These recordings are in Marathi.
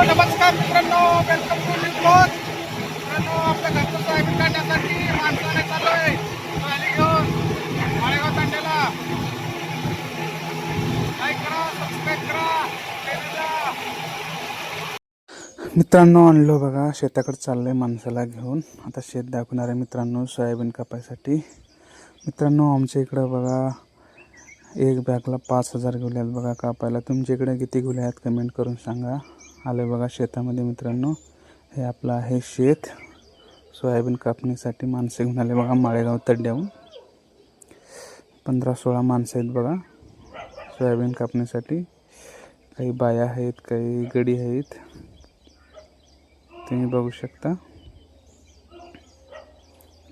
नमस्कार मित्रांनो वेलकम टू न्यू ब्लॉग मित्रांनो आपल्या घरचं सोयाबीन काढण्यासाठी माणसाने चाललोय. ट्रॉली घेऊन माळेगाव तांड्याला. लाईक करा सबस्क्राईब करा मित्रांनो आणलो बघा शेताकडे चाललंय माणसाला घेऊन. आता शेत दाखवणार आहे मित्रांनो सोयाबीन कापायसाठी. मित्रांनो आमच्या इकडं बघा एक बॅगला पाच हजार गेले आहेत बघा कापायला. तुमच्या इकडे किती गेले आहेत कमेंट करून सांगा. आलं बघा शेतामध्ये मित्रांनो. हे आपलं आहे शेत. सोयाबीन कापणीसाठी माणसं घेऊन आले बघा माळेगाव तड्ड्याहून. पंधरा सोळा माणसं आहेत बघा सोयाबीन कापणीसाठी. काही बाया आहेत काही गडी आहेत. तुम्ही बघू शकता.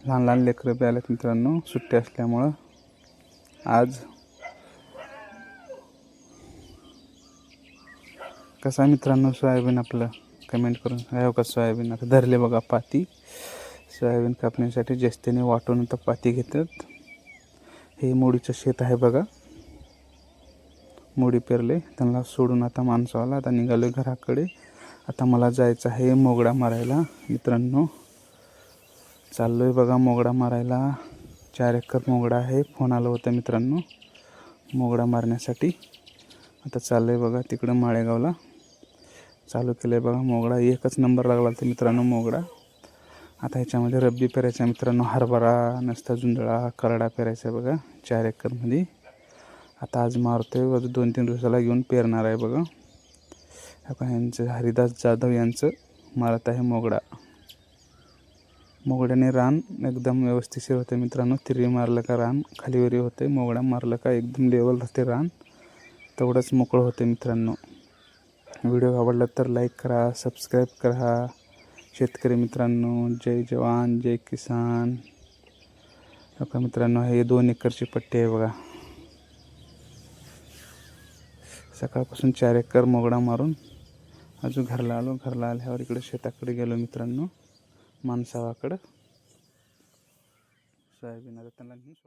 लहान लहान लेकरं बी आलेत मित्रांनो सुट्टी असल्यामुळं. आज कसा मित्रांनो? सोयाबीन आपलं कमेंट करून. सांगा हो का सोयाबीन? आता धरले बघा पाती. सोयाबीन कापण्यासाठी जास्तीने वाटून आता पाती घेतात. हे मोडीचं शेत आहे बघा. मोडी पेरले. त्यांना सोडून आता माणसं आला आता निघालो घराकडे. आता मला जायचं आहे मोगडा मारायला. मित्रांनो चाललो आहे बघा मोगडा मारायला. चार एकर मोगडा आहे. फोन आलं होतं मित्रांनो मोगडा मारण्यासाठी. आता चाललं आहे बघा तिकडं माळेगावला. चालू केलं आहे बघा मोगडा एकच नंबर लागला तर मित्रांनो मोगडा आता ह्याच्यामध्ये रब्बी पेरायचा मित्रांनो हरभरा नसता जुंधळा करडा पेरायचा आहे बघा चार एकरमध्ये. आता आज मारतोय व दोन तीन दिवसाला घेऊन पेरणार आहे बघा. आता यांचं हरिदास जाधव यांचं मारत आहे मोगडा मोगड्याने रान एकदम व्यवस्थितशीर होते मित्रांनो तिरी मारलं का रान खालीवरी होते मोगडा मारलं का एकदम लेवल राहते रान. तेवढंच मोकळं होते मित्रांनो. व्हिडिओ आवडला तर लाईक करा सबस्क्राईब करा. शेतकरी मित्रांनो जय जवान जय किसान. बघा मित्रांनो हे दोन एकरची पट्टी आहे बघा. सकाळपासून चार एकर मोगडा मारून अजून घरला आलो. घरला आल्यावर इकडे शेताकडे गेलो मित्रांनो माणसावाकडं सोयाबीन आता त्यांना घेऊन सोड